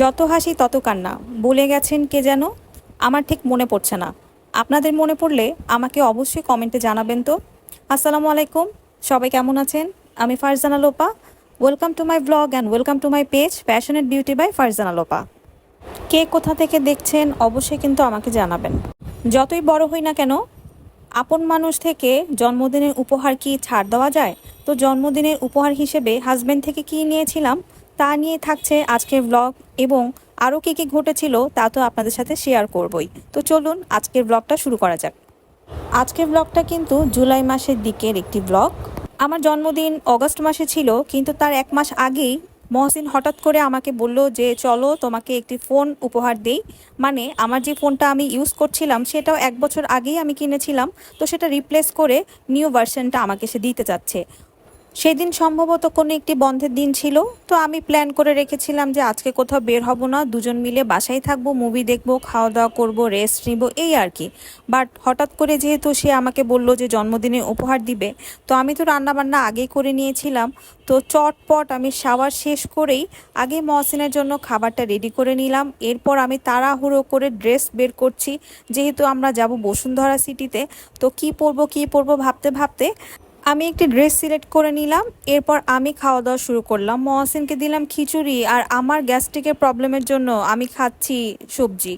যত হাসি তত কান্না। বলে গেছেন কে যেন? আমার ঠিক মনে পড়ছে না। আপনাদের মনে পড়লে আমাকে অবশ্যই কমেন্টে জানাবেন তো। আসসালামু আলাইকুম। সবাই কেমন আছেন? আমি Farzana Lopa welcome to my blog and welcome to my page passionate beauty by Farzana Lopa কে কোথা থেকে দেখছেন অবশ্যই কিন্তু আমাকে জানাবেন। যতই বড় হই না কেন, আপন মানুষ থেকে জন্মদিনের উপহার কি ছাড় দেওয়া যায়? তো জন্মদিনের উপহার হিসেবে হাজব্যান্ড থেকে কি নিয়েছিলাম? তা নিয়ে থাকছে আজকের ব্লগ এবং আরও কী কী ঘটেছিল তা তো আপনাদের সাথে শেয়ার করবই। তো চলুন আজকের ব্লগটা শুরু করা যাক। আজকের ব্লগটা কিন্তু জুলাই মাসের দিকের একটি ব্লগ আমার জন্মদিন অগস্ট মাসে ছিল, কিন্তু তার এক মাস আগেই মহসিন হঠাৎ করে আমাকে বলল যে, চলো তোমাকে একটি ফোন উপহার দেই। মানে আমার যে ফোনটা আমি ইউজ করছিলাম, সেটাও এক বছর আগেই আমি কিনেছিলাম। তো সেটা রিপ্লেস করে নিউ ভার্সনটা আমাকে সে দিতে চাচ্ছে। সেদিন সম্ভবত কোনো একটি বন্ধের দিন ছিল, তো আমি প্ল্যান করে রেখেছিলাম যে আজকে কোথাও বের হব না, দুজন মিলে বাসায় থাকব মুভি দেখব খাওয়া দাওয়া করব রেস্ট নিব, এই আর কি। বাট হঠাৎ করে যেহেতু সে আমাকে বলল যে জন্মদিনে উপহার দিবে, তো আমি তো রান্নাবান্না আগেই করে নিয়েছিলাম, তো চটপট আমি শাওয়ার শেষ করেই আগে মহসিনের জন্য খাবারটা রেডি করে নিলাম। এরপর আমি তাড়াহুড়ো করে ড্রেস বের করছি, যেহেতু আমরা যাব বসুন্ধরা সিটিতে তো কি পরবো কি পরবো ভাবতে ভাবতে আমি একটি ড্রেস সিলেক্ট করে নিলাম, এরপর আমি খাওয়া দাওয়া শুরু করলাম। মহাসিনকে দিলাম খিচুড়ি আর আমার গ্যাস্ট্রিকের প্রবলেমের জন্য আমি খাচ্ছি সবজি।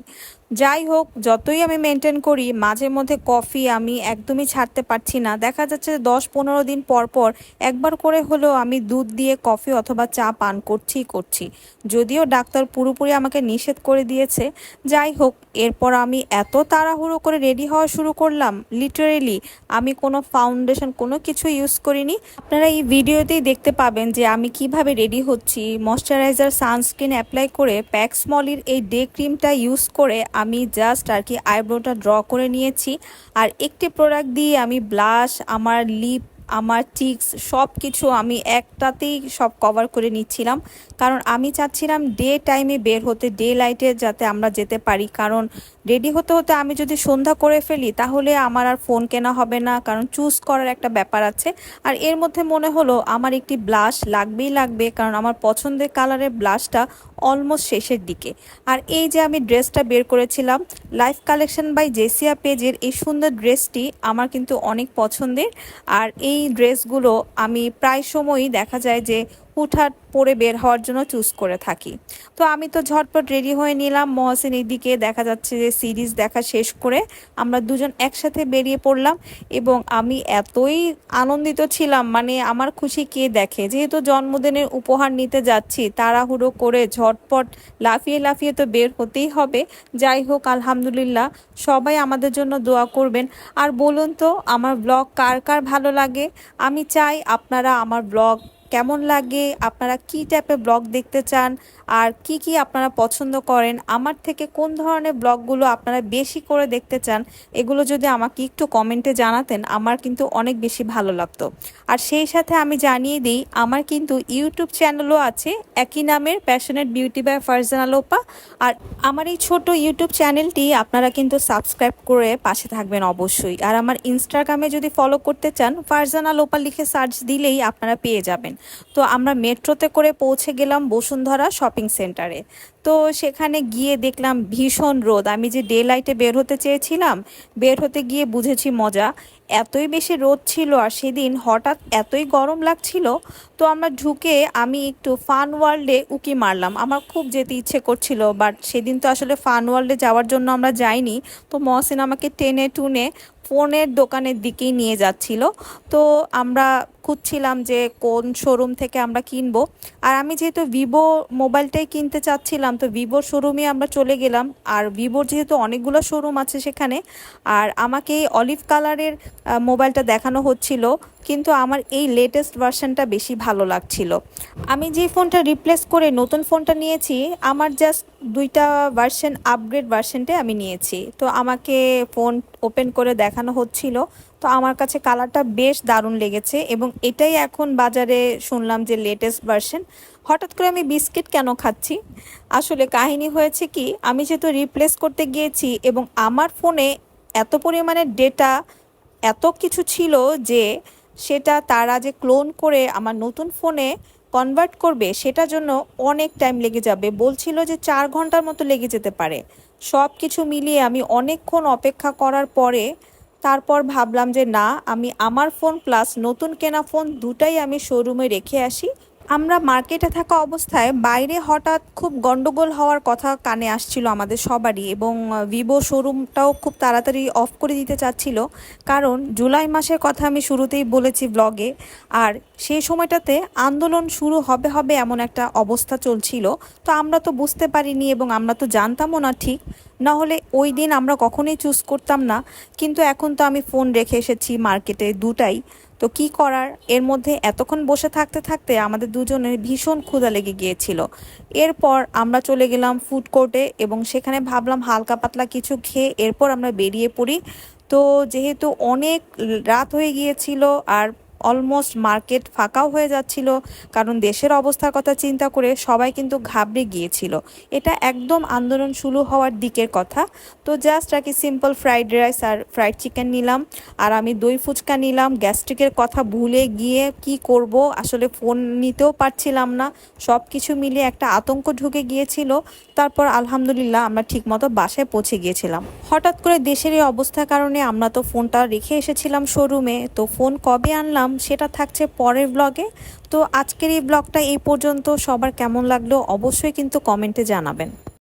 যাই হোক, যতই আমি মেনটেন করি, মাঝে মধ্যে কফি আমি একদমই ছাড়তে পারছি না। দেখা যাচ্ছে দশ পনেরো দিন পর পর একবার করে হলেও আমি দুধ দিয়ে কফি অথবা চা পান করছি করছি। যদিও ডাক্তার পুরোপুরি আমাকে নিষেধ করে দিয়েছে। যাই হোক, এরপর আমি এত তাড়াহুড়ো করে রেডি হওয়া শুরু করলাম লিটারেলি আমি কোনো ফাউন্ডেশন কোনো কিছু ইউজ করিনি। আপনারা এই ভিডিওতেই দেখতে পাবেন যে আমি কীভাবে রেডি হচ্ছি। ময়শ্চারাইজার সানস্ক্রিন অ্যাপ্লাই করে প্যাক্স মলির এই ডে ক্রিমটা ইউজ করে আমি জাস্ট আর কি আইব্রোটা ড্র করে নিয়েছি। আর একটি প্রোডাক্ট দিয়ে আমি ব্লাশ আমার লিপ আমার চিক্স সব কিছু আমি একটাতেই সব কভার করে নিচ্ছিলাম। কারণ আমি চাচ্ছিলাম ডে টাইমে বের হতে ডে লাইটে যাতে আমরা যেতে পারি। কারণ রেডি হতে হতে আমি যদি সন্ধ্যা করে ফেলি, তাহলে আমার আর ফোন কেনা হবে না। কারণ চুজ করার একটা ব্যাপার আছে। আর এর মধ্যে মনে হলো, আমার একটি ব্লাশ লাগবেই লাগবে। কারণ আমার পছন্দের কালারের ব্লাশটা অলমোস্ট শেষের দিকে। আর এই যে আমি ড্রেসটা বের করেছিলাম লাইফ কালেকশন বাই জেসিয়া পেজের এই সুন্দর ড্রেসটি আমার কিন্তু অনেক পছন্দের। আর এই ড্রেসগুলো আমি প্রায় সময়ই দেখা যায় যে হুটহাট পরে বের হওয়ার জন্য চুজ করে থাকি। তো আমি তো ঝটপট রেডি হয়ে নিলাম, মহসিন দিকে দেখা যাচ্ছে যে সিরিজ দেখা শেষ করে আমরা দুজন একসাথে বেরিয়ে পড়লাম এবং আমি এতই আনন্দিত ছিলাম মানে আমার খুশি কে দেখে? যেহেতু জন্মদিনের উপহার নিতে যাচ্ছি, তাড়াহুড়ো করে ঝটপট লাফিয়ে লাফিয়ে তো বের হতেই হবে। যাই হোক, আলহামদুলিল্লাহ, সবাই আমাদের জন্য দোয়া করবেন। আর বলুন তো, আমার ব্লগ কার কার ভালো লাগে? আমি চাই আপনারা আমার ব্লগ কেমন লাগে? আপনারা কি টাইপের ব্লগ দেখতে চান? আর কি কি আপনারা পছন্দ করেন? আমার থেকে কোন ধরনের ব্লগগুলো আপনারা বেশি করে দেখতে চান? এগুলো যদি আমাকে একটু কমেন্টে জানাতেন, আমার কিন্তু অনেক বেশি ভালো লাগতো। আর সেই সাথে আমি জানিয়ে দিই, আমার কিন্তু ইউটিউব চ্যানেলও আছে, একই নামের passionate beauty by Farzana Lopa আর আমার এই ছোট ইউটিউব চ্যানেলটি আপনারা কিন্তু সাবস্ক্রাইব করে পাশে থাকবেন অবশ্যই। আর আমার ইনস্টাগ্রামে যদি ফলো করতে চান ফারজানা লোপা লিখে সার্চ দিলেই আপনারা পেয়ে যাবেন। তো আমরা মেট্রোতে করে পৌঁছে গেলাম বসুন্ধরা শপিং সেন্টারে। তো সেখানে গিয়ে দেখলাম ভীষণ রোদ। আমি যে ডে লাইটে বের হতে চেয়েছিলাম, বের হতে গিয়ে বুঝেছি মজা। এতই বেশি রোদ ছিল আর সেদিন হঠাৎ এতই গরম লাগছিল, তো আমরা ঢুকে আমি একটু ফান ওয়ার্ল্ডে উকি মারলাম। আমার খুব যেতে ইচ্ছে করছিল, বাট সেদিন তো আসলে ফান ওয়ার্ল্ডে যাওয়ার জন্য আমরা যাইনি। তো মহসিন আমাকে টেনে টুনে ফোনের দোকানের দিকেই নিয়ে যাচ্ছিল। তো আমরা খুঁজছিলাম যে কোন শোরুম থেকে আমরা কিনবো। আর আমি যেহেতু ভিভো মোবাইলটাই কিনতে চাচ্ছিলাম, তো ভিভোর শোরুমে আমরা চলে গেলাম। আর ভিভোর যেহেতু অনেকগুলো শোরুম আছে সেখানে, আর আমাকে অলিভ কালারের মোবাইলটা দেখানো হচ্ছিল। কিন্তু আমার এই লেটেস্ট ভার্সনটা বেশি ভালো লাগছিল। আমি যে ফোনটা রিপ্লেস করে নতুন ফোনটা নিয়েছি, আমার জাস্ট দুইটা ভার্সন আপগ্রেড ভার্সনটাই আমি নিয়েছি। তো আমাকে ফোন ওপেন করে দেখানো হচ্ছিল। তো আমার কাছে কালারটা বেশ দারুণ লেগেছে এবং এটাই এখন বাজারে শুনলাম যে লেটেস্ট ভার্সন হঠাৎ করে আমি বিস্কিট কেন খাচ্ছি? আসলে কাহিনী হয়েছে কি, আমি যেহেতু রিপ্লেস করতে গিয়েছি এবং আমার ফোনে এত পরিমাণে ডেটা এত কিছু ছিল যে সেটা তারা যে ক্লোন করে আমার নতুন ফোনে কনভার্ট করবে, সেটার জন্য অনেক টাইম লেগে যাবে। বলছিল যে চার ঘণ্টার মতো লেগে যেতে পারে। সব কিছু মিলিয়ে আমি অনেকক্ষণ অপেক্ষা করার পরে তারপর ভাবলাম যে না, আমি আমার ফোন প্লাস নতুন কেনা ফোন দুটাই আমি শোরুমে রেখে আসি। আমরা মার্কেটে থাকা অবস্থায় বাইরে হঠাৎ খুব গন্ডগোল হওয়ার কথা কানে আসছিল আমাদের সবারই এবং ভিভো শোরুমটাও খুব তাড়াতাড়ি অফ করে দিতে চাচ্ছিল। কারণ জুলাই মাসের কথা আমি শুরুতেই বলেছি ব্লগে আর সেই সময়টাতে আন্দোলন শুরু হবে হবে এমন একটা অবস্থা চলছিল। তো আমরা তো বুঝতে পারিনি এবং আমরা তো জানতামও না ঠিক। না হলে ওই দিন আমরা কখনোই চুজ করতাম না। কিন্তু এখন তো আমি ফোন রেখে এসেছি মার্কেটে দুটাই। তো কি করার? এর মধ্যে এতক্ষণ বসে থাকতে থাকতে আমাদের দুজনের ভীষণ ক্ষুধা লেগে গিয়েছিল। এরপর আমরা চলে গেলাম ফুড কোর্টে এবং সেখানে ভাবলাম হালকা পাতলা কিছু খেয়ে এরপর আমরা বেরিয়ে পড়ি। তো যেহেতু অনেক রাত হয়ে গিয়েছিল আর অলমোস্ট মার্কেট ফাঁকাও হয়ে যাচ্ছিল, কারণ দেশের অবস্থার কথা চিন্তা করে সবাই কিন্তু ঘাবড়ে গিয়েছিল। এটা একদম আন্দোলন শুরু হওয়ার দিকের কথা। তো জাস্ট আর কি সিম্পল ফ্রাইড রাইস আর ফ্রাইড চিকেন নিলাম। আর আমি দই ফুচকা নিলাম। গ্যাস্ট্রিকের কথা ভুলে গিয়ে কি করব? আসলে ফোন নিতেও পারছিলাম না। সব কিছু মিলিয়ে একটা আতঙ্ক ঢুকে গিয়েছিল। তারপর আলহামদুলিল্লাহ আমরা ঠিকমতো বাসায় পৌঁছে গিয়েছিলাম। হঠাৎ করে দেশের এই অবস্থার কারণে আমরা তো ফোনটা রেখে এসেছিলাম শোরুমে তো ফোন কবে আনলাম? সেটা থাকছে পরের ব্লগে তো আজকের এই ব্লগটা এই পর্যন্ত। সবার কেমন লাগল অবশ্যই কিন্তু কমেন্টে জানাবেন।